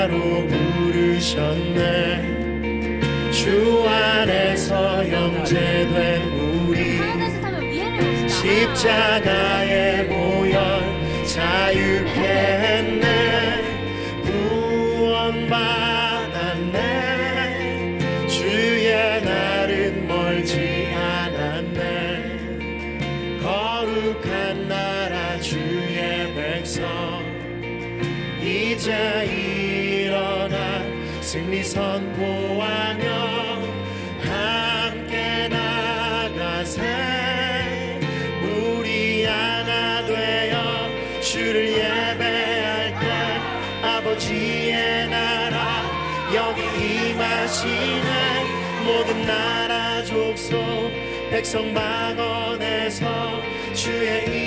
나로 부르셨네. 주 안에서 영재된 우리 보시다. 십자가의 보혈 자유케 했네. 구원받았네. 주의 날은 멀지 않았네. 거룩한 나라 주의 백성. 이제 일어나 승리 선포하며 함께 나가세. 우리 하나 되어 주를 예배할 때 아버지의 나라 여기 임하시네. 모든 나라 족속 백성 방언에서 주의